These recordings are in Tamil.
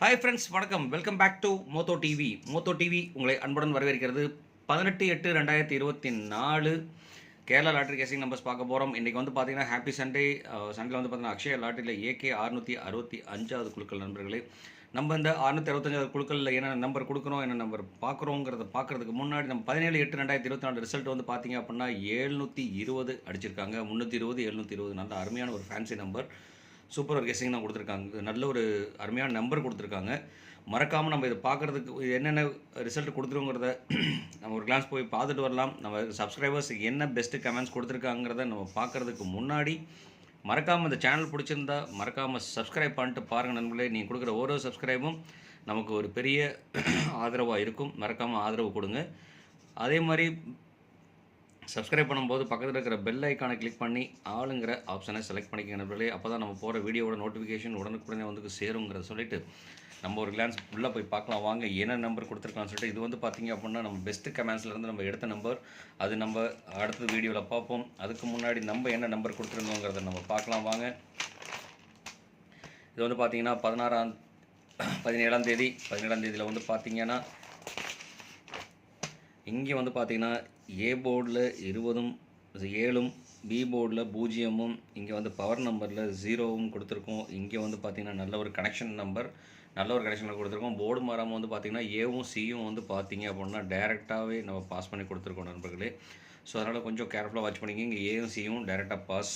ஹாய் ஃப்ரெண்ட்ஸ் வணக்கம். Welcome back to Motho TV Motho TV உங்களை அன்புடன் வரவேற்கிறது. பதினெட்டு எட்டு ரெண்டாயிரத்தி இருபத்தி நாலு கேரளா லாட்ரி கேசிங் நம்பர்ஸ் பார்க்க போகிறோம் இன்றைக்கி வந்து பார்த்தீங்கன்னா ஹாப்பி சண்டே சண்டேல வந்து பார்த்தீங்கன்னா அக்ஷய லாட்ரியில் ஏகே அறுநூற்றி அறுபத்தி அஞ்சாவது குழுக்கள் நண்பர்களே. நம்ம இந்த அறுநூற்றி அறுபத்தஞ்சாவது குழுக்களில் என்னென்ன நம்பர் கொடுக்குறோம் என்ன நம்பர் பார்க்குறோங்கிறத பார்க்குறதுக்கு முன்னாடி நம்ம பதினேழு எட்டு ரெண்டாயிரத்தி இருபத்தி நாலு ரிசல்ட் வந்து பார்த்தீங்க அப்படின்னா ஏழ்நூற்றி இருபது அடிச்சிருக்காங்க. முந்நூற்றி இருபது எழுநூற்றி இருபது. நல்ல அருமையான ஒரு ஃபேன்சி நம்பர் சூப்பர் ஒரு கெஸ்டிங் தான் கொடுத்துருக்காங்க. நல்ல ஒரு அருமையான நம்பர் கொடுத்துருக்காங்க. மறக்காமல் நம்ம இதை பார்க்குறதுக்கு என்னென்ன ரிசல்ட் கொடுத்துருங்கிறத நம்ம ஒரு கிளாஸ் போய் பார்த்துட்டு வரலாம். நம்ம சப்ஸ்கிரைபர்ஸ் என்ன பெஸ்ட்டு கமெண்ட்ஸ் கொடுத்துருக்காங்கிறத நம்ம பார்க்குறதுக்கு முன்னாடி மறக்காமல் இந்த சேனல் பிடிச்சிருந்தா மறக்காமல் சப்ஸ்கிரைப் பண்ணிட்டு பாருங்கள் நண்பர்களே. நீங்கள் கொடுக்குற ஒரு சப்ஸ்கிரைபும் நமக்கு ஒரு பெரிய ஆதரவாக இருக்கும். மறக்காமல் ஆதரவு கொடுங்க. அதே மாதிரி சப்ஸ்கிரைப் பண்ணும்போது பக்கத்தில் இருக்கிற பெல் ஐக்கானை கிளிக் பண்ணி ஆளுங்கிற ஆப்ஷனை செலக்ட் பண்ணிக்கங்க நண்பர்களே. அப்போ தான் நம்ம போகிற வீடியோவோட நோட்டிஃபிகேஷன் உடனுக்குடனே வந்து சேருங்கிறத சொல்லிட்டு நம்ம ஒரு கிளான்ஸ் உள்ளே போய் பார்க்கலாம். வாங்க என்ன நம்பர் கொடுத்துருக்கலாம்னு சொல்லிட்டு இது வந்து பார்த்தீங்க அப்படின்னா நம்ம பெஸ்ட்டு கமெண்ட்ஸ்லேருந்து நம்ம எடுத்த நம்பர் அது நம்ம அடுத்த வீடியோவில் பார்ப்போம். அதுக்கு முன்னாடி நம்ம என்ன நம்பர் கொடுத்துருந்தோங்கிறத நம்ம பார்க்கலாம். வாங்க. இது வந்து பார்த்திங்கன்னா பதினாறாம் பதினேழாம் தேதி. பதினேழாம் தேதியில் வந்து பார்த்திங்கன்னா இங்கே வந்து பார்த்தீங்கன்னா ஏ போர்டில் இருபதும் ஏழும் பி போர்டில் பூஜ்ஜியமும் இங்கே வந்து பவர் நம்பரில் ஜீரோவும் கொடுத்துருக்கோம். இங்கே வந்து பார்த்தீங்கன்னா நல்ல ஒரு கனெக்ஷன் நம்பர் நல்ல ஒரு கனெக்ஷனில் கொடுத்துருக்கோம். போர்டு மாறாமல் வந்து பார்த்திங்கன்னா ஏவும் சியும் வந்து பார்த்தீங்க அப்படின்னா டேரெக்டாகவே நம்ம பாஸ் பண்ணி கொடுத்துருக்கோம் நண்பர்களே. ஸோ அதனால் கொஞ்சம் கேர்ஃபுல்லாக வாட்ச் பண்ணிக்கிங்க. இங்கே ஏவும் சியும் டேரெக்டாக பாஸ்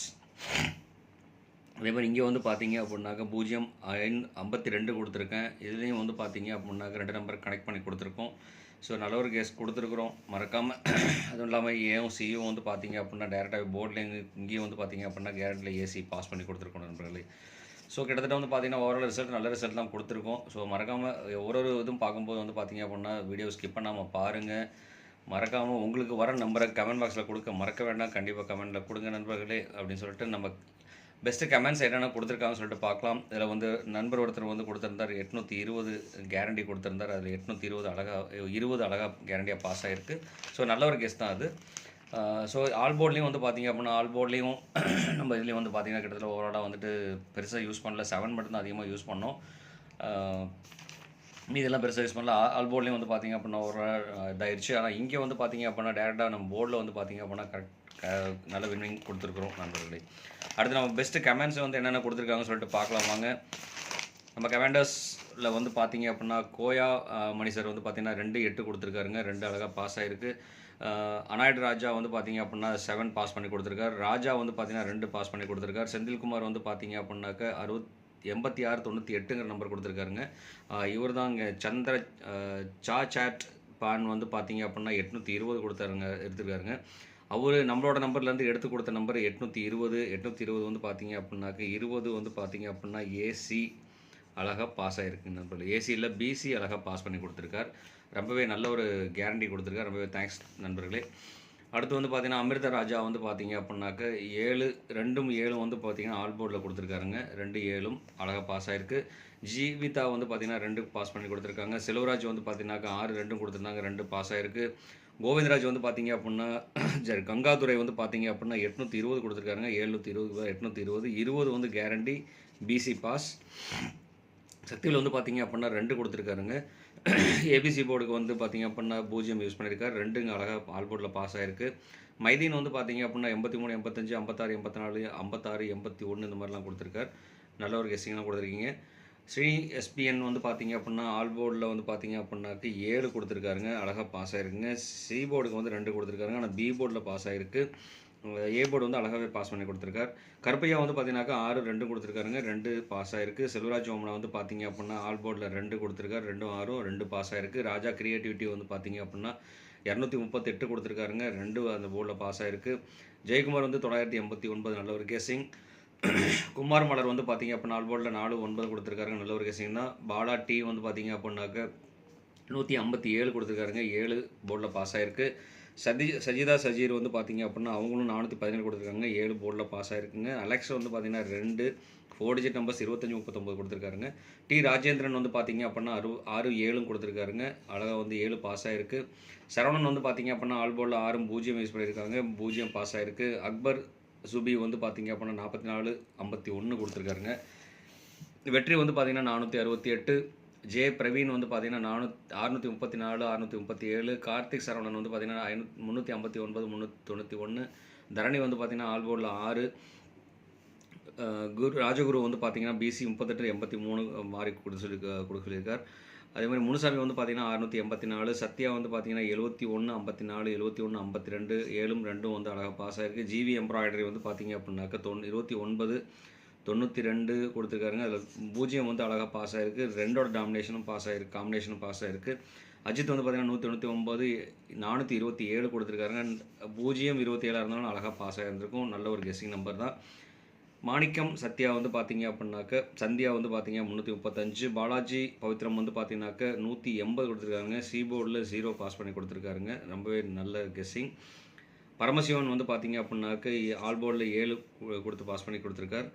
அதே மாதிரி இங்கே வந்து பார்த்தீங்க அப்படின்னாக்கா பூஜ்ஜியம் ஐந் ஐம்பத்தி ரெண்டு கொடுத்துருக்கேன். இதுலேயும் வந்து பார்த்தீங்க அப்படின்னாக்கா ரெண்டு நம்பர் கனெக்ட் பண்ணி கொடுத்துருக்கோம். ஸோ நல்ல ஒரு கேஸ் கொடுத்துருக்குறோம். மறக்காமல் அதுவும் இல்லாமல் ஏவும் சியும் வந்து பார்த்தீங்க அப்படின்னா டேரெக்டாக போர்ட்லேயும் இங்கேயும் வந்து பார்த்தீங்க அப்படின்னா கேரண்டில் ஏசி பாஸ் பண்ணி கொடுத்துருக்கோம் நண்பர்களே. ஸோ கிட்டத்தட்ட வந்து பார்த்தீங்கன்னா ஓவரால் ரிசல்ட் நல்ல ரிசல்ட் தான் கொடுத்துருக்கோம். ஸோ மறக்காமல் ஒரு ஒரு இதுவும் பார்க்கும்போது வந்து பார்த்தீங்க அப்படின்னா வீடியோ ஸ்கிப் பண்ணாமல் பாருங்கள் மறக்காமல் உங்களுக்கு வர நம்பரை கமெண்ட் பாக்ஸில் கொடுக்க மறக்க வேண்டாம். கண்டிப்பாக கமெண்ட்டில் கொடுங்க நண்பர்களே அப்படின்னு சொல்லிட்டு நம்ம பெஸ்ட்டு கமெண்ட்ஸ் என்னென்ன கொடுத்துருக்காங்கன்னு சொல்லிட்டு பார்க்கலாம். இதில் வந்து நண்பர் ஒருத்தர் வந்து கொடுத்துருந்தார் எட்நூற்றி இருபது கேரண்டி கொடுத்துருந்தார். அதில் எட்நூற்றி இருபது அழகாக இருபது அழகாக கேரண்டியாக பாஸ் ஆகிருக்கு ஸோ நல்ல ஒரு கெஸ் தான் அது. ஸோ ஆல் போர்ட்லேயும் வந்து பார்த்திங்க அப்படின்னா ஆல் போர்ட்லேயும் நம்ம இதுலேயும் வந்து பார்த்திங்கன்னா கிட்டத்தட்ட ஓவராலாக வந்துட்டு பெருசாக யூஸ் பண்ணல. செவன் மட்டும் தான் அதிகமாக யூஸ் பண்ணோம். ஆஹ் மீதெல்லாம் பெருசாக யூஸ் பண்ணல. ஆல் போர்ட்லேயும் வந்து பார்த்தீங்க அப்படின்னா ஒரு இதாகிடுச்சு ஆனால் இங்கே வந்து பார்த்தீங்க அப்படின்னா டேரெக்டாக நம்ம போர்டில் வந்து பார்த்திங்க அப்படின்னா கரெக்ட் நல்ல வின்விங் கொடுத்துருக்குறோம் நண்பர்களே. அடுத்து நம்ம பெஸ்ட்டு கமெண்ட்ஸ் வந்து என்னென்ன கொடுத்துருக்காங்கன்னு சொல்லிட்டு பார்க்கலாம் வாங்க. நம்ம கமெண்டர்ஸில் வந்து பார்த்தீங்க அப்படின்னா கோயா மணி சார் வந்து பார்த்தீங்கன்னா ரெண்டு எட்டு கொடுத்துருக்காருங்க. ரெண்டு அழகாக பாஸ் ஆகிருக்கு அனாய்டு ராஜா வந்து பார்த்தீங்க அப்படின்னா செவன் பாஸ் பண்ணி கொடுத்துருக்காரு. ராஜா வந்து பார்த்தீங்கன்னா ரெண்டு பாஸ் பண்ணி கொடுத்துருக்காரு. செந்தில்குமார் வந்து பார்த்தீங்க அப்படின்னாக்க அறுபத் எண்பத்தி ஆறு தொண்ணூற்றி எட்டுங்கிற நம்பர் கொடுத்துருக்காருங்க. இவர் தான் இங்கே சந்திர சா சாட் பான் வந்து பார்த்தீங்க அப்படின்னா எட்நூற்றி இருபது கொடுத்தாருங்க எடுத்துருக்காருங்க. அவர் நம்மளோட நம்பர்லேருந்து எடுத்து கொடுத்த நம்பர் எட்நூற்றி இருபது எட்நூற்றி இருபது வந்து பார்த்தீங்க அப்படின்னாக்க இருபது வந்து பார்த்தீங்க அப்படின்னா ஏசி அழகாக பாஸ் ஆகிருக்கு நண்பர்கள். ஏசியில் பிசி அழகாக பாஸ் பண்ணி கொடுத்துருக்கார். ரொம்பவே நல்ல ஒரு கேரண்டி கொடுத்துருக்கார். ரொம்பவே தேங்க்ஸ் நண்பர்களே. அடுத்து வந்து பார்த்தீங்கன்னா அமிர்த ராஜா வந்து பார்த்தீங்க அப்படின்னாக்க ஏழு ரெண்டும் ஏழும் வந்து பார்த்தீங்கன்னா ஆல் போர்டில் கொடுத்துருக்காருங்க. ரெண்டு ஏழும் அழகாக பாஸ் ஆகிருக்கு ஜீவிதா வந்து பார்த்தீங்கன்னா ரெண்டு பாஸ் பண்ணி கொடுத்துருக்காங்க. செல்வராஜ் வந்து பார்த்தீங்கன்னாக்கா ஆறு ரெண்டும் கொடுத்துருந்தாங்க. ரெண்டு பாஸ் ஆகிருக்கு கோவிந்தராஜ் வந்து பார்த்தீங்க அப்படின்னா சரி கங்காதுரை வந்து பார்த்தீங்க அப்படின்னா எட்நூற்றி இருபது கொடுத்துருக்காருங்க. எழுநூற்றி இருபது எட்நூற்றி இருபது இருபது வந்து கேரண்டி பிசி பாஸ் சக்தியில் வந்து பார்த்தீங்க அப்படின்னா ரெண்டு கொடுத்துருக்காருங்க. ஏபிசி போர்டுக்கு வந்து பார்த்தீங்க அப்படின்னா பூஜ்ஜியம் யூஸ் பண்ணியிருக்காரு ரெண்டுங்க அழகாக ஆல் போர்டில் பாஸ் ஆயிருக்கு. மைதீன் வந்து பார்த்தீங்க அப்படின்னா எண்பத்தி மூணு எண்பத்தஞ்சு ஐம்பத்தாறு எண்பத்தி நாலு ஐம்பத்தாறு எண்பத்தி ஒன்று இந்த மாதிரிலாம் கொடுத்துருக்காரு. நல்ல ஒரு கெஸ்டிங்லாம் கொடுத்துருக்கீங்க. ஸ்ரீ எஸ்பிஎன் வந்து பார்த்தீங்க அப்படின்னா ஆல் போர்டில் வந்து பார்த்தீங்க அப்படின்னாக்கு ஏழு கொடுத்துருக்காருங்க. அழகாக பாஸ் ஆயிருக்குங்க. சி போர்டுக்கு வந்து ரெண்டு கொடுத்துருக்காருங்க. ஆனால் பி போர்டில் பாஸ் ஆகிருக்கு ஏ போர்டு வந்து அழகாகவே பாஸ் பண்ணி கொடுத்துருக்கார். கருப்பையா வந்து பார்த்தீங்கன்னாக்கா ஆறு ரெண்டு கொடுத்துருக்காருங்க. ரெண்டு பாஸ் ஆயிருக்கு. செல்வராஜ் ஓமனா வந்து பார்த்தீங்க அப்படின்னா ஆல் போர்டில் ரெண்டு கொடுத்துருக்காரு. ரெண்டும் ஆறும் ரெண்டு பாஸ் ஆயிருக்கு. ராஜா கிரியேட்டிவிட்டி வந்து பார்த்தீங்க அப்படின்னா இரநூத்தி முப்பத்தெட்டு கொடுத்துருக்காருங்க. ரெண்டு அந்த போர்டில் பாஸ் ஆயிருக்கு. ஜெயக்குமார் வந்து தொள்ளாயிரத்தி எண்பத்தி ஒன்பது நல்ல ஒரு கேசிங் குமார் மலர் வந்து பார்த்தீங்க அப்படின்னா நாலு போர்டில் நாலு ஒன்பது கொடுத்துருக்காருங்க. நல்ல ஒரு கேசிங் தான். பாலா டி வந்து பார்த்தீங்க அப்படின்னாக்க நூற்றி ஐம்பத்தி ஏழு கொடுத்துருக்காருங்க. ஏழு போர்டில் பாஸ் ஆகிருக்கு சதி சஜிதா சஜீர் வந்து பார்த்தீங்க அப்படின்னா அவங்களும் நானூற்றி பதினேழு கொடுத்துருக்காங்க. ஏழு போர்டில் பாஸ் ஆகிருக்குங்க அலெக்ஸ் வந்து பார்த்தீங்கன்னா ரெண்டு ஃபோர் டிஜிட் நம்பர்ஸ் இருபத்தஞ்சி முப்பத்தொம்பது கொடுத்துருக்காருங்க. டி ராஜேந்திரன் வந்து பார்த்தீங்க அப்படின்னா அறு ஆறு ஏழும் கொடுத்துருக்காருங்க. அழகாக வந்து ஏழு பாஸ் ஆகிருக்கு சரவணன் வந்து பார்த்தீங்க அப்படின்னா ஆல் போர்டில் ஆறும் பூஜ்ஜியம் யூஸ் பண்ணியிருக்காங்க. பூஜ்ஜியம் பாஸ் ஆகிருக்கு அக்பர் சுபி வந்து பார்த்தீங்க அப்படின்னா நாற்பத்தி நாலு ஐம்பத்தி ஒன்று கொடுத்துருக்காருங்க. வெற்றி வந்து பார்த்தீங்கன்னா நானூற்றி அறுபத்தி எட்டு ஜே பிரவீன் வந்து பார்த்தீங்கன்னா நானூத் அறுநூற்றி முப்பத்தி நாலு அறுநூற்றி முப்பத்தி ஏழு கார்த்திக் சரவணன் வந்து பார்த்தீங்கன்னா ஐநூ முந்நூற்றி ஐம்பத்தி ஒன்பது முந்நூற்றி தொண்ணூற்றி ஒன்று தரணி வந்து பார்த்தீங்கன்னா ஆல்போர்டில் ஆறு குரு ராஜகுரு வந்து பார்த்தீங்கன்னா பிசி முப்பத்தெட்டு எண்பத்தி மூணு மாறி கொடுத்து சொல்லி அதே மாதிரி முனுசாமி வந்து பார்த்தீங்கன்னா அறுநூற்றி எண்பத்தி நாலு சத்யா வந்து பார்த்தீங்கன்னா எழுபத்தி ஒன்று ஐம்பத்தி நாலு எழுபத்தி ஒன்று ஐம்பத்தி ரெண்டு ஏழும் ரெண்டும் வந்து அழகாக பாஸ் ஆகிருக்கு ஜிவி எம்ப்ராய்டரி வந்து பார்த்தீங்க அப்படின்னாக்கா தொண்ணூ இருபத்தி ஒன்பது தொண்ணூற்றி ரெண்டு கொடுத்துருக்காருங்க. அதில் பூஜ்ஜியம் வந்து அழகாக பாஸ் ஆகிருக்கு ரெண்டோட டாமினேஷனும் பாஸ் ஆகிருக்கு காம்பினேஷனும் பாஸ் ஆகிருக்கு அஜித் வந்து பார்த்தீங்கன்னா நூற்றி தொண்ணூற்றி ஒம்பது நானூற்றி இருபத்தி ஏழு கொடுத்துருக்காருங்க. பூஜ்ஜியம் இருபத்தி ஏழாக இருந்தாலும் அழகாக பாஸ் ஆகிருந்திருக்கும் நல்ல ஒரு கெஸ்ஸிங் நம்பர் தான். மாணிக்கம் சத்யா வந்து பார்த்தீங்க அப்படின்னாக்க சந்தியா வந்து பார்த்தீங்க முந்நூற்றி முப்பத்தஞ்சு பாலாஜி பவித்ரம் வந்து பார்த்தீங்கன்னாக்க நூற்றி எண்பது கொடுத்துருக்காருங்க சி போர்டில் ஜீரோ பாஸ் பண்ணி கொடுத்துருக்காருங்க. ரொம்பவே நல்ல கெஸ்ஸிங் பரமசிவன் வந்து பார்த்தீங்க அப்படின்னாக்க ஆல் போர்டில் ஏழு கொடுத்து பாஸ் பண்ணி கொடுத்துருக்கார்.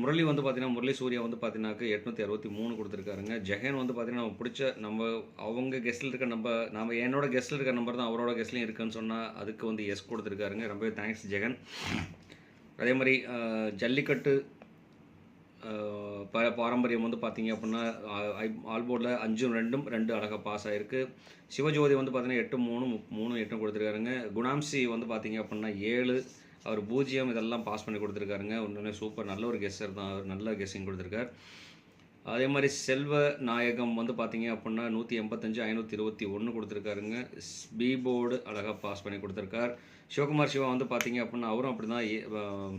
முரளி வந்து பார்த்தீங்கன்னா முரளி சூர்யா வந்து பார்த்தீங்கன்னாக்க எட்நூற்றி அறுபத்தி மூணு கொடுத்துருக்காருங்க. ஜெகன் வந்து பார்த்தீங்கன்னா நம்ம பிடிச்ச நம்ம அவங்க கெஸ்ட்டில் இருக்க நம்ம நம்ம என்னோட கெஸ்ட்டில் இருக்க நம்பர் தான் அவரோட கெஸ்ட்லையும் இருக்குன்னு சொன்னால் அதுக்கு வந்து எஸ் கொடுத்துருக்காருங்க. ரொம்பவே தேங்க்ஸ் ஜெகன். அதே மாதிரி ஜல்லிக்கட்டு ப பாரம்பரியம் வந்து பார்த்தீங்க அப்படின்னா ஆல்போர்டில் அஞ்சும் ரெண்டும் ரெண்டு அழகாக பாஸ் ஆகிருக்கு சிவஜோதி வந்து பார்த்தீங்கன்னா எட்டு மூணு முப்- மூணு எட்டும் கொடுத்துருக்காருங்க. குணாம்சி வந்து பார்த்தீங்க அப்படின்னா ஏழு அவர் பூஜ்ஜியம் இதெல்லாம் பாஸ் பண்ணி கொடுத்துருக்காருங்க. உண்மையிலே சூப்பர் நல்ல ஒரு கெஸ்ஸர் தான். அவர் நல்ல கெஸ்ஸிங் கொடுத்துருக்கார். அதே மாதிரி செல்வ நாயகம் வந்து பார்த்தீங்க அப்படின்னா நூற்றி எண்பத்தஞ்சு ஐநூற்றி இருபத்தி ஒன்று கொடுத்துருக்காருங்க. பி போர்டு அழகாக பாஸ் பண்ணி கொடுத்துருக்கார். சிவகுமார் சிவா வந்து பார்த்தீங்க அப்படின்னா அவரும் அப்படி தான்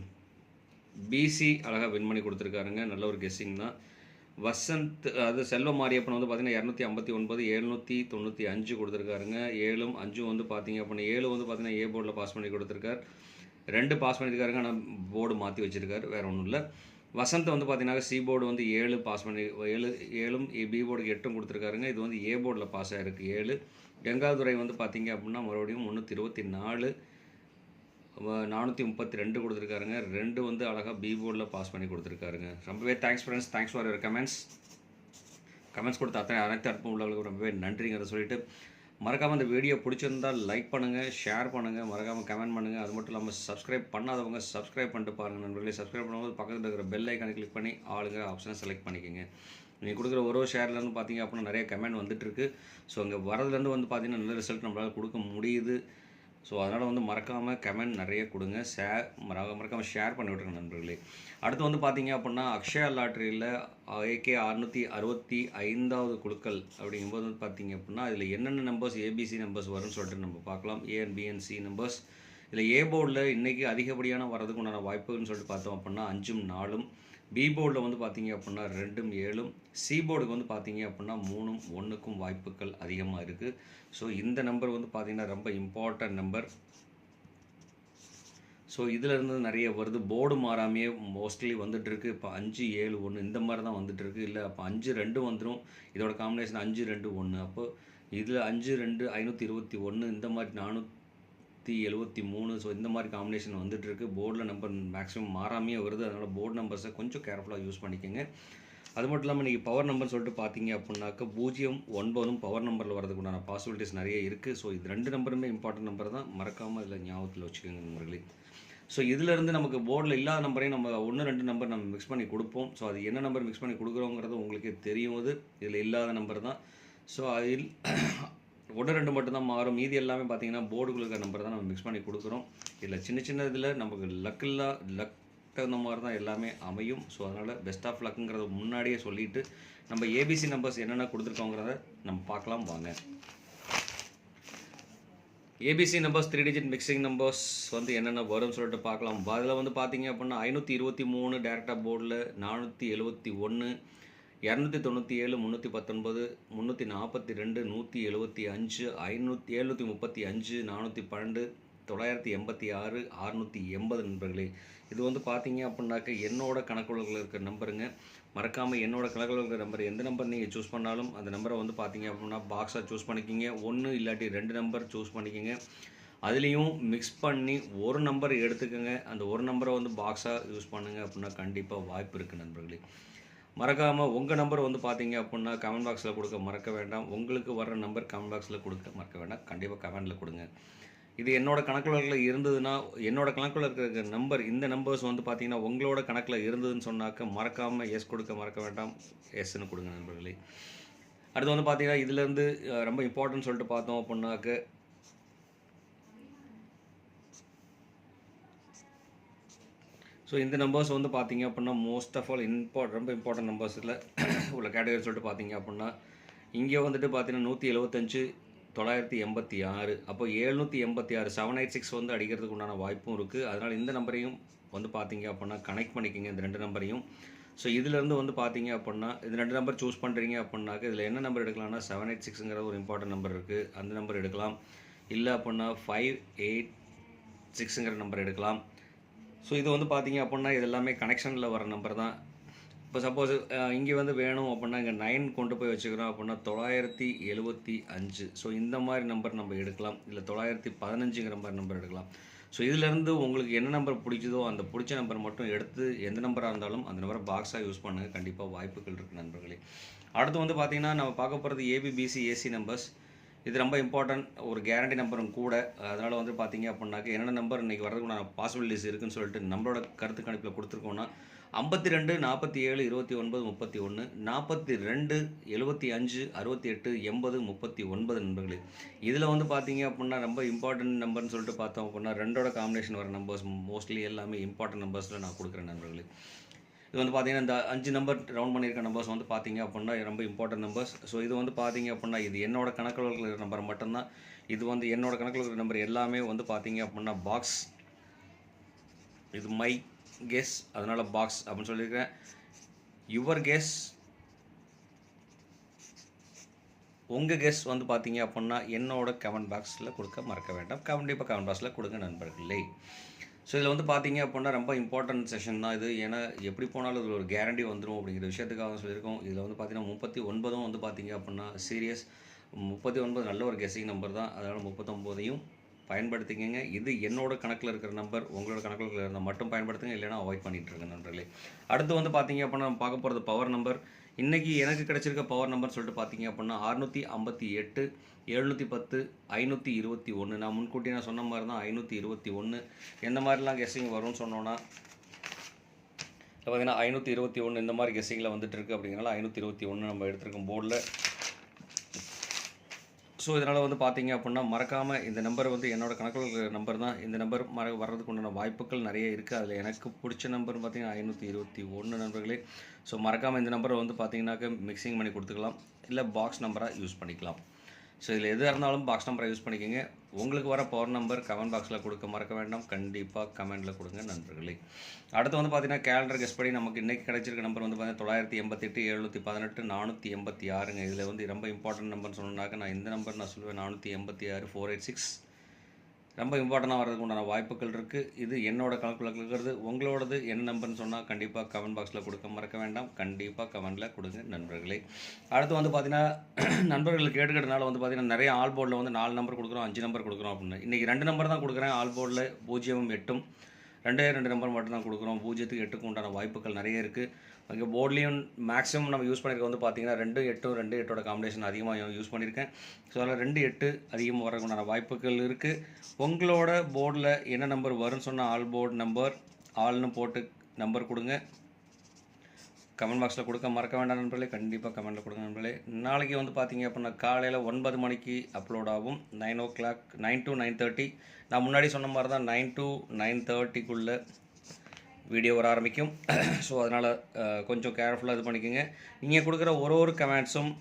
பிசி அழகாக வின் பண்ணி கொடுத்துருக்காருங்க. நல்ல ஒரு கெஸ்ஸிங் தான். வசந்த் அது செல்வ மாரியப்பன் வந்து பார்த்தீங்கன்னா இரநூத்தி ஐம்பத்தி ஒன்பது எழுநூற்றி தொண்ணூற்றி அஞ்சு கொடுத்துருக்காருங்க. ஏழும் அஞ்சும் வந்து பார்த்தீங்க அப்படின்னா ஏழு வந்து பார்த்தீங்கன்னா ஏ போர்டில் பாஸ் பண்ணி கொடுத்துருக்கார். ரெண்டு பாஸ் பண்ணியிருக்காருங்க ஆனால் போர்டு மாற்றி வச்சுருக்காரு வேறு ஒன்றும் இல்லை. வசந்த் வந்து பார்த்தீங்கன்னா சி போர்டு வந்து ஏழு பாஸ் பண்ணி ஏழு ஏழும் பி போர்டுக்கு எட்டும் கொடுத்துருக்காருங்க. இது வந்து ஏ போர்டில் பாஸ் ஆகிருக்கு ஏழு. கங்காதுரை வந்து பார்த்தீங்க அப்படின்னா மறுபடியும் முந்நூற்றி இருபத்தி நாலு. நானூற்றி முப்பத்தி ரெண்டு கொடுத்துருக்காருங்க. ரெண்டு வந்து அழகாக பி போர்டில் பாஸ் பண்ணி கொடுத்துருக்காருங்க. ரொம்பவே thanks friends thanks for your comments comments கொடுத்த அத்தனை அனைத்து அற்பும் உள்ளவர்களுக்கு ரொம்பவே நன்றிங்கிறத சொல்லிட்டு மறக்காமல் இந்த வீடியோ பிடிச்சிருந்தால் லைக் பண்ணுங்கள் ஷேர் பண்ணுங்கள் மறக்காமல் கமெண்ட் பண்ணுங்கள் அது மட்டும் இல்லாமல் சப்ஸ்கிரைப் பண்ணாதவங்க சப்ஸ்கிரைப் பண்ணிட்டு பாருங்கள் நண்பர்களே. சப்ஸ்கிரைப் பண்ணும்போது பக்கத்தில் இருக்கிற பெல் ஐக்கானை கிளிக் பண்ணி ஆளுங்க ஆப்ஷனை செலக்ட் பண்ணிக்கோங்க. நீங்கள் கொடுக்குற ஒரு ஒரு ஷேர்லேருந்து பார்த்தீங்க அப்படின்னா நிறைய கமெண்ட் வந்துட்டுருக்கு ஸோ அங்கே வரதுலேருந்து வந்து பார்த்தீங்கன்னா நல்ல ரிசல்ட் நம்மளால் கொடுக்க முடியுது. ஸோ அதனால் வந்து மறக்காமல் கமெண்ட் நிறைய கொடுங்க. ஷேர் மறக்க மறக்காமல் ஷேர் பண்ணி விட்ருங்க நண்பர்களே. அடுத்து வந்து பார்த்தீங்க அப்படின்னா அக்ஷயா லாட்ரியில் ஏகே அறுநூற்றி அறுபத்தி ஐந்தாவது குழுக்கள் அப்படிங்கும்போது வந்து பார்த்தீங்க அப்படின்னா இதில் என்னென்ன நம்பர்ஸ் ஏபிசி நம்பர்ஸ் வரும்னு சொல்லிட்டு நம்ம பார்க்கலாம் ஏஎன் பிஎன்சி நம்பர்ஸ் இதில் ஏ போர்டில் இன்றைக்கி அதிகப்படியான வரதுக்கு உண்டான வாய்ப்புன்னு சொல்லிட்டு பார்த்தோம் அப்படின்னா அஞ்சும் நாலும். பி போர்டில் வந்து பார்த்தீங்க அப்படின்னா ரெண்டும் ஏழும் சி போர்டுக்கு வந்து பார்த்தீங்க அப்படின்னா மூணும் ஒன்றுக்கும் வாய்ப்புகள் அதிகமாக இருக்குது ஸோ இந்த நம்பர் வந்து பார்த்தீங்கன்னா ரொம்ப இம்பார்ட்டன்ட் நம்பர் ஸோ இதிலிருந்து நிறைய வருது. போர்டு மாறாமையே மோஸ்ட்லி வந்துட்டுருக்கு இப்போ அஞ்சு ஏழு ஒன்று இந்த மாதிரி தான் வந்துட்டுருக்கு இல்லை அப்போ அஞ்சு ரெண்டு வந்துடும் இதோட காம்பினேஷன் அஞ்சு ரெண்டு ஒன்று அப்போ இதில் அஞ்சு ரெண்டு ஐநூற்றி இருபத்தி ஒன்று இந்த மாதிரி நானூற்றி எழுபத்தி மூணு. ஸோ இந்த மாதிரி காம்பினேஷன் வந்துட்டு இருக்கு போர்டில் நம்பர் மேக்ஸிமம் மாறாமையே வருது. அதனால் போர்டு நம்பர்ஸை கொஞ்சம் கேர்ஃபுல்லாக யூஸ் பண்ணிக்கோங்க. அது மட்டும் இல்லாமல் நீங்கள் பவர் நம்பர்னு சொல்லிட்டு பார்த்தீங்க அப்படின்னாக்க பூஜ்ஜியம் ஒன்பதும் பவர் நம்பரில் வரதுக்கு உண்டான பாசிபிலிட்டிஸ் நிறைய இருக்குது ஸோ இது ரெண்டு நம்பருமே இம்பார்ட்டன்ட் நம்பர் தான். மறக்காமல் இதில் ஞாபகத்தில் வச்சுக்கோங்க நண்பர்களே. ஸோ இதிலேருந்து நமக்கு போர்டில் இல்லாத நம்பரையும் நம்ம ஒன்று ரெண்டு நம்பர் நம்ம மிக்ஸ் பண்ணி கொடுப்போம். ஸோ அது என்ன நம்பர் மிக்ஸ் பண்ணி கொடுக்குறோங்கிறது உங்களுக்கே தெரியும். அது இதில் இல்லாத நம்பர் தான். ஸோ அதில் ஒன்று ரெண்டு மட்டும்தான் மாறும். மீதி எல்லாமே பார்த்தீங்கன்னா போர்டுகளுக்கு நம்பர் தான் நம்ம மிக்ஸ் பண்ணி கொடுக்குறோம். இதில் சின்ன சின்ன இதில் நமக்கு லக் லக் தகுந்த மாதிரி தான் எல்லாமே அமையும். ஸோ அதனால் பெஸ்ட் ஆஃப் லக்குங்கிறத முன்னாடியே சொல்லிட்டு நம்ம ஏபிசி நம்பர்ஸ் என்னென்ன கொடுத்துருக்கோங்கிறத நம்ம பார்க்கலாம் வாங்க. ABC numbers three digit mixing numbers வந்து என்னென்ன வரும்னு சொல்லிட்டு பார்க்கலாம். அதில் வந்து பார்த்தீங்க அப்படின்னா ஐநூற்றி இருபத்தி மூணு டேரெக்டாக போர்டில் நானூற்றி எழுபத்தி ஒன்று இரநூத்தி தொண்ணூற்றி ஏழு முந்நூற்றி பத்தொன்பது முந்நூற்றி நாற்பத்தி ரெண்டு நூற்றி எழுபத்தி அஞ்சு ஐநூற்றி எழுநூற்றி முப்பத்தி அஞ்சு நானூற்றி பன்னெண்டு தொள்ளாயிரத்தி எண்பத்தி ஆறு அறுநூற்றி எண்பது நண்பர்களே. இது வந்து பார்த்தீங்க அப்படின்னாக்க என்னோட கணக்குகளில் இருக்கிற நம்பருங்க. மறக்காமல் என்னோட கணக்கில் இருக்கிற நம்பர் எந்த நம்பர் நீங்கள் சூஸ் பண்ணாலும் அந்த நம்பரை வந்து பார்த்தீங்க அப்படின்னா பாக்ஸாக சூஸ் பண்ணிக்கிங்க. ஒன்று இல்லாட்டி ரெண்டு நம்பர் சூஸ் பண்ணிக்கோங்க. அதுலேயும் மிக்ஸ் பண்ணி ஒரு நம்பர் எடுத்துக்கோங்க. அந்த ஒரு நம்பரை வந்து பாக்ஸாக யூஸ் பண்ணுங்கள் அப்படின்னா கண்டிப்பாக வாய்ப்பு இருக்குது நண்பர்களே. மறக்காமல் உங்கள் நம்பர் வந்து பார்த்தீங்க அப்படின்னா கமெண்ட் பாக்ஸில் கொடுக்க மறக்க வேண்டாம். உங்களுக்கு வர்ற நம்பர் கமெண்ட் பாக்ஸில் கொடுக்க மறக்க வேண்டாம். கண்டிப்பாக கமெண்டில் கொடுங்க. இது என்னோட கணக்குகளில் இருந்ததுன்னா என்னோட கணக்கில் இருக்கிற நம்பர் இந்த நம்பர்ஸ் வந்து பார்த்தீங்கன்னா உங்களோட கணக்கில் இருந்ததுன்னு சொன்னாக்க மறக்காமல் எஸ் கொடுக்க மறக்க வேண்டாம். எஸ்ன்னு கொடுங்க நண்பர்களே. அடுத்து வந்து பார்த்தீங்கன்னா இதுலேருந்து ரொம்ப இம்பார்ட்டன்ட் சொல்லிட்டு பார்த்தோம் அப்படின்னாக்க ஸோ இந்த நம்பர்ஸ் வந்து பார்த்தீங்க அப்படின்னா மோஸ்ட் ஆஃப் ஆல் இம்பார்ட் ரொம்ப இம்பார்ட்டன்ட் நம்பர்ஸில் உள்ள கேட்டகரி சொல்லிட்டு பார்த்தீங்க அப்படின்னா இங்கே வந்துட்டு பார்த்தீங்கன்னா நூற்றி எழுபத்தஞ்சு தொள்ளாயிரத்தி எண்பத்தி ஆறு. அப்போ எழுநூற்றி எண்பத்தி ஆறு செவன் எயிட் சிக்ஸ் வந்து அடிக்கிறதுக்கு உண்டான வாய்ப்பும் இருக்குது அதனால் இந்த நம்பரையும் வந்து பார்த்தீங்க அப்படின்னா கனெக்ட் பண்ணிக்கிங்க இந்த ரெண்டு நம்பரையும் ஸோ இதுலேருந்து வந்து பார்த்தீங்க அப்படின்னா இது ரெண்டு நம்பர் சூஸ் பண்ணுறீங்க அப்படின்னாக்க இதில் என்ன நம்பர் எடுக்கலாம்னா செவன் எயிட் சிக்ஸுங்கிற ஒரு இம்பார்ட்டன்ட் நம்பர் இருக்குது அந்த நம்பர் எடுக்கலாம். இல்லை அப்படின்னா ஃபைவ் எயிட் சிக்ஸுங்கிற நம்பர் எடுக்கலாம். ஸோ இது வந்து பார்த்தீங்க அப்படின்னா இது எல்லாமே கனெக்ஷனில் வர நம்பர் தான். இப்போ சப்போஸ் இங்கே வந்து வேணும் அப்படின்னா இங்கே நைன் கொண்டு போய் வச்சுக்கிறோம் அப்படின்னா தொள்ளாயிரத்தி எழுபத்தி அஞ்சு. ஸோ இந்த மாதிரி நம்பர் நம்ம எடுக்கலாம். இல்லை தொள்ளாயிரத்தி பதினஞ்சுங்கிற மாதிரி நம்பர் எடுக்கலாம். ஸோ இதிலேருந்து உங்களுக்கு என்ன நம்பர் பிடிச்சதோ அந்த பிடிச்ச நம்பர் மட்டும் எடுத்து எந்த நம்பராக இருந்தாலும் அந்த நம்பரை பாக்ஸாக யூஸ் பண்ணுங்கள் கண்டிப்பாக வாய்ப்புகள் இருக்குது நண்பர்களே. அடுத்து வந்து பார்த்திங்கன்னா நம்ம பார்க்க போகிறது ஏபிபிசி ஏசி நம்பர்ஸ் இது ரொம்ப இம்பார்ட்டன்ட் ஒரு கேரண்டி நம்பரும் கூட. அதனால் வந்து பார்த்தீங்க அப்படின்னாக்க என்னென்ன நம்பர் இன்றைக்கி வர்றதுக்குண்டான பாசிபிலிட்டிஸ் இருக்குன்னு சொல்லிட்டு நம்மளோட கருத்து கணிப்பில் கொடுத்துருக்கோன்னா ஐம்பத்தி ரெண்டு நாற்பத்தி ஏழு இருபத்தி ஒன்பது முப்பத்தி ஒன்று நாற்பத்தி ரெண்டு எழுபத்தி அஞ்சு அறுபத்தி எட்டு எண்பது முப்பத்தி ஒன்பது நண்பர்களே. இதில் வந்து பார்த்தீங்க அப்படின்னா ரொம்ப இம்பார்ட்டன்ட் நம்பர்னு சொல்லிட்டு பார்த்தோம் அப்படின்னா ரெண்டோட காம்பினேஷன் வர நம்பர்ஸ் மோஸ்ட்லி எல்லாமே இம்பார்ட்டன்ட் நம்பர்ஸில் நான் கொடுக்குறேன் நண்பர்களே. இது வந்து பார்த்தீங்கன்னா இந்த அஞ்சு நம்பர் ரவுண்ட் பண்ணியிருக்க நம்பர்ஸ் வந்து பார்த்தீங்க அப்படின்னா ரொம்ப இம்பார்ட்டன்ட் நம்பர்ஸ் ஸோ இது வந்து பார்த்தீங்க அப்படின்னா இது என்னோட கணக்கில் இருக்கிற நம்பர் மட்டும்தான். இது வந்து என்னோட கணக்கில் இருக்கிற நம்பர் எல்லாமே வந்து பார்த்தீங்க அப்படின்னா பாக்ஸ் இது மை கெஸ் அதனால் பாக்ஸ் அப்படின்னு சொல்லியிருக்கிறேன் யுவர் கெஸ் உங்கள் கெஸ் வந்து பார்த்தீங்க அப்படின்னா என்னோட கமெண்ட் பாக்ஸில் கொடுக்க மறக்க வேண்டாம். கண்டிப்பாக கமெண்ட் பாக்ஸில் கொடுங்க நண்பர்களே. ஸோ இதில் வந்து பார்த்தீங்க அப்படின்னா ரொம்ப இம்பார்ட்டன்ட் செஷன் தான் இது. ஏன்னா எப்படி போனாலும் இதில் ஒரு கேரண்டி வந்துடும் அப்படிங்கிற விஷயத்துக்காக சொல்லியிருக்கோம். இதில் வந்து பார்த்தீங்கன்னா முப்பத்தி ஒன்பதும் வந்து பார்த்தீங்க அப்படின்னா சீரியஸ் முப்பத்தி ஒன்பது நல்ல ஒரு கெஸிங் நம்பர் தான். அதனால் முப்பத்தொம்போதையும் பயன்படுத்திக்கங்க. இது என்னோட கணக்கில் இருக்கிற நம்பர் உங்களோட கணக்கில் இருக்கிற மட்டும் பயன்படுத்துங்க. இல்லைனா அவாய்ட் பண்ணிட்டு இருங்க நண்பர்களே. அடுத்து வந்து பார்த்தீங்க அப்படின்னா நம்ம பார்க்க போகிறது பவர் நம்பர் இன்றைக்கி எனக்கு கிடச்சிருக்க பவர் நம்பர் சொல்லிட்டு பார்த்தீங்க அப்படின்னா அறுநூற்றி ஐம்பத்தி எட்டு எழுநூற்றி பத்து ஐநூற்றி இருபத்தி ஒன்று நான் முன்கூட்டி நான் சொன்ன மாதிரி தான் ஐநூற்றி இருபத்தி ஒன்று எந்த மாதிரிலாம் கெஸ்ஸிங் வரும்னு சொன்னோன்னா இப்போ பார்த்தீங்கன்னா ஐநூற்றி இருபத்தி ஒன்று இந்த மாதிரி கெஸ்ஸிங்கில் வந்துட்டு இருக்கு அப்படிங்கிறனால ஐநூற்றி இருபத்தி ஒன்று நம்ம எடுத்திருக்கோம் போர்டில் ஸோ இதனால் வந்து பார்த்தீங்க அப்படின்னா மறக்காமல் இந்த நம்பர் வந்து என்னோடய கணக்கில் இருக்கிற நம்பர் தான். இந்த நம்பர் மற வர்றதுக்கு உண்டான வாய்ப்புகள் நிறைய இருக்குது அதில் எனக்கு பிடிச்ச நம்பர் பார்த்தீங்கன்னா ஐநூற்றி இருபத்தி ஒன்று நண்பர்களே. ஸோ மறக்காமல் இந்த நம்பரை வந்து பார்த்தீங்கன்னாக்க மிக்சிங் பண்ணி கொடுத்துக்கலாம். இல்லை பாக்ஸ் நம்பராக யூஸ் பண்ணிக்கலாம். ஸோ இதில் எதாக இருந்தாலும் பாக்ஸ் நம்பரை யூஸ் பண்ணிக்கோங்க. உங்களுக்கு வர பவர் நம்பர் கமெண்ட் பாக்ஸில் கொடுக்க மறக்க வேண்டாம். கண்டிப்பாக கமெண்ட்டில் கொடுங்க நண்பர்களே. அடுத்து வந்து பார்த்தீங்கன்னா கேலண்டர் கெஸ்ட் படி நமக்கு இன்றைக்கி கிடைச்சிருக்க நம்பர் வந்து பார்த்தீங்கன்னா தொள்ளாயிரத்தி எண்பத்தெட்டு எழுநூற்றி பதினெட்டு நானூற்றி எண்பத்தி ஆறுங்க. இதில் வந்து ரொம்ப இம்பார்ட்டன்ட் நம்பர்னு சொன்னாக்க நான் இந்த நம்பர் நான் சொல்லுவேன். நானூற்றி எண்பத்தி ஆறு ஃபோர் எயிட் சிக்ஸ் ரொம்ப இம்பார்ட்டண்டாக வரதுக்கு உண்டான வாய்ப்புகள் இருக்குது இது என்னோட கணக்கில் இருக்கிறது. உங்களோடது என்ன நம்பர்னு சொன்னால் கண்டிப்பாக கமெண்ட் பாக்ஸில் கொடுக்க மறக்க வேண்டாம். கண்டிப்பாக கமெண்டில் கொடுங்க நண்பர்களே. அடுத்து வந்து பார்த்தீங்கன்னா நண்பர்கள் கேட்டுக்கிறதுனால வந்து பார்த்தீங்கன்னா நிறைய ஆல் போர்டில் வந்து நாலு நம்பர் கொடுக்குறோம் அஞ்சு நம்பர் கொடுக்குறோம் அப்படின்னு. இன்றைக்கி ரெண்டு நம்பர் தான் கொடுக்குறேன். ஆல் போர்டில் பூஜ்ஜியமும் எட்டும். ரெண்டே ரெண்டு நம்பர் மட்டும் தான் கொடுக்குறோம். பூஜ்ஜியத்துக்கு எட்டுக்கு உண்டான வாய்ப்புகள் நிறைய இருக்குது அங்கே போர்ட்லேயும் மேக்ஸிமம் நம்ம யூஸ் பண்ணியிருக்க வந்து பார்த்தீங்கன்னா ரெண்டு எட்டும் ரெண்டு எட்டோட காம்பினேஷன் அதிகமாக யூஸ் பண்ணியிருக்கேன் ஸோ அதில் ரெண்டு எட்டு அதிகமாக வரக்குண்டான வாய்ப்புகள் இருக்குது உங்களோட போர்டில் என்ன நம்பர் வரும்னு சொன்னால் ஆல் போர்டு நம்பர் ஆல்னு போட்டு நம்பர் கொடுங்க. கமெண்ட் பாக்ஸில் கொடுக்க மறக்க வேண்டாம் நண்பர்களே. கண்டிப்பாக கமெண்ட்டில் கொடுங்க நண்பர்களே. நாளைக்கு வந்து பார்த்தீங்க அப்படின்னா காலையில் ஒன்பது மணிக்கு அப்லோட் ஆகும். Nine o'clock nine to nine thirty நான் முன்னாடி சொன்ன மாதிரி தான் நைன் டு நைன் தேர்ட்டிக்குள்ளே வீடியோ வர ஆரம்பிக்கும். ஸோ அதனால் கொஞ்சம் கேர்ஃபுல்லாக இது பண்ணிக்கோங்க. நீங்கள் கொடுக்குற ஒரு ஒரு கமெண்ட்ஸும்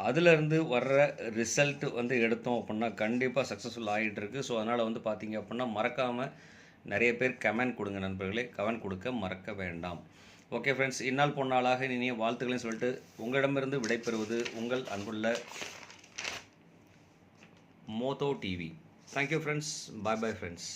அதுலேருந்து வர்ற ரிசல்ட் வந்து எடுத்தோம் அப்படின்னா கண்டிப்பாக சக்ஸஸ்ஃபுல் ஆகிட்டு இருக்குது ஸோ அதனால் வந்து பார்த்தீங்க அப்படின்னா மறக்காமல் நிறைய பேர் கமெண்ட் கொடுங்க நண்பர்களே. கமெண்ட் கொடுக்க மறக்க வேண்டாம். ஓகே ஃப்ரெண்ட்ஸ் இந்நாள் பொன்னாளாக இனிய வாழ்த்துக்களையும் சொல்லிட்டு உங்களிடமிருந்து விடைபெறுவது உங்கள் அன்புள்ள Motho TV thank you friends bye bye friends